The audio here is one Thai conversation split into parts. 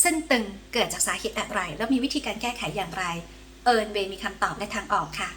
เส้นตึงเกิดจากสาเหตุอะไร แล้วมีวิธีการแก้ไขอย่างไร เอิร์นเวย์มีคำตอบและทางออกค่ะ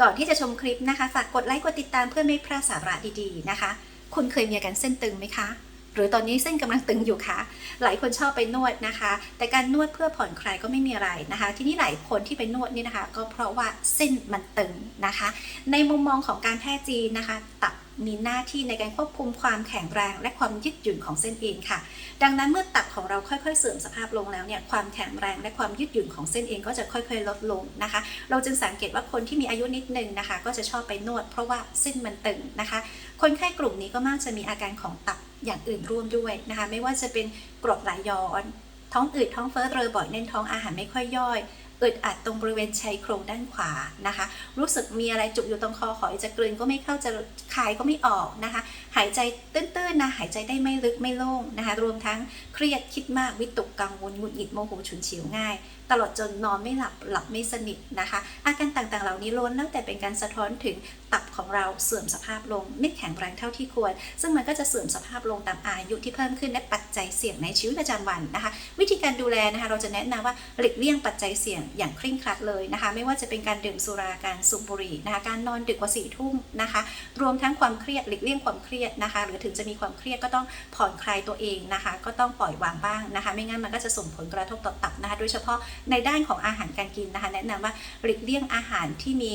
ก่อนที่จะชมคลิปนะคะ ฝากกดไลค์กดติดตามเพื่อไม่พลาดสาระดีๆนะคะ คุณเคยมีอาการเส้นตึงไหมคะ หรือตอนนี้เส้นกำลังตึงอยู่คะหลายคนชอบไปนวดนะคะ แต่การนวดเพื่อผ่อนคลายก็ไม่มีอะไรนะคะ ทีนี้หลายคนที่ไปนวดนี่นะคะ ก็เพราะว่าเส้นมันตึงนะคะ ในมุมมองของการแพทย์จีนนะคะ ตับ มีหน้าที่ในการควบคุมความแข็งแรง และความยืดหยุ่นของเส้นเอ็นค่ะ ดังนั้นเมื่อตับของเราค่อยๆ เสื่อมสภาพลงแล้วเนี่ยความแข็งแรงและความยืดหยุ่นของเส้นเอ็นก็จะค่อยๆ ลดลงนะคะ เราจึงสังเกตว่าคนที่มีอายุนิดนึงนะคะ ก็จะชอบไปนวดเพราะว่าเส้นมันตึงนะคะ คนไข้กลุ่มนี้ก็มักจะมีอาการของตับอย่างอื่นร่วมด้วยนะคะ ไม่ว่าจะเป็นกรดไหลย้อน ท้องอืดท้องเฟ้อเรอบ่อยแน่นท้องอาหารไม่ค่อยย่อย อึดอัดตรงบริเวณชายโครงด้านขวานะคะ รู้สึกมีอะไรจุกอยู่ตรงคอหอยจะกลืนก็ไม่เข้าจะคายก็ไม่ออกนะคะ หายใจตื้นๆนะหายใจได้ไม่ลึกไม่โล่งนะคะ รวมทั้งเครียดคิดมากวิตกกังวลหงุดหงิดโมโหฉุนเฉียวง่าย ตลอดจนนอนไม่หลับหลับไม่สนิทนะคะ อาการต่างๆเหล่านี้ล้วนแล้วแต่เป็นการสะท้อนถึงตับ ของเราเสื่อมสภาพลง ไม่แข็งแรงเท่าที่ควร ซึ่งมันก็จะเสื่อมสภาพลงตามอายุที่เพิ่มขึ้นและปัจจัยเสี่ยงในชีวิตประจำวันนะคะ วิธีการดูแลนะคะเราจะแนะนำว่าหลีกเลี่ยงปัจจัยเสี่ยงอย่างเคร่งครัดเลยนะคะ ไม่ว่าจะเป็นการดื่มสุราการสูบบุหรี่นะคะการนอนดึกกว่าสี่ทุ่มนะคะ รวมทั้งความเครียดหลีกเลี่ยงความเครียดนะคะ หรือถึงจะมีความเครียดก็ต้องผ่อนคลายตัวเองนะคะ ก็ต้องปล่อยวางบ้างนะคะ ไม่งั้นมันก็จะส่งผลกระทบต่อตับนะคะโดยเฉพาะในด้านของอาหารการกินนะคะ แนะนำว่าหลีกเลี่ยงอาหารที่มี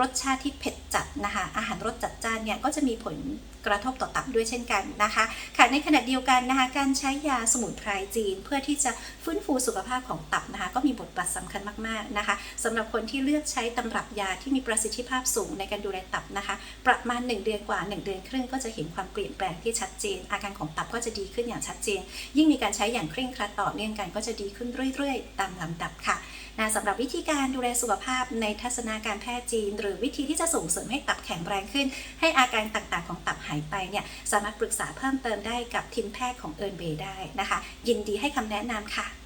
รสชาติที่เผ็ดจัดนะคะอาหารรสจัดจ้านเนี่ยก็จะมีผลกระทบต่อตับด้วยเช่นกันนะคะค่ะในขณะเดียวกันนะคะการใช้ยาสมุนไพรจีน เพื่อที่จะฟื้นฟูสุขภาพของตับนะคะก็มีบทบาทสำคัญมากๆนะคะสำหรับคนที่เลือกใช้ตำรับยาที่มีประสิทธิภาพสูงในการดูแลตับนะคะ ประมาณ 1 เดือนกว่า 1 เดือนครึ่งก็จะเห็นความเปลี่ยนแปลงที่ชัดเจน อาการของตับก็จะดีขึ้นอย่างชัดเจน ยิ่งมีการใช้อย่างเคร่งครัดต่อเนื่องกันก็จะดีขึ้นเรื่อย ๆ ตามลำดับค่ะ นะสำหรับวิธีการดูแลสุขภาพในทัศนาการแพทย์จีน หรือวิธีที่จะส่งเสริมให้ตับแข็งแรงขึ้น ให้อาการต่างๆ ของตับหายไปเนี่ยสามารถปรึกษาเพิ่มเติมได้กับทีมแพทย์ของเอิร์นเบย์ได้นะคะ ยินดีให้คำแนะนำค่ะ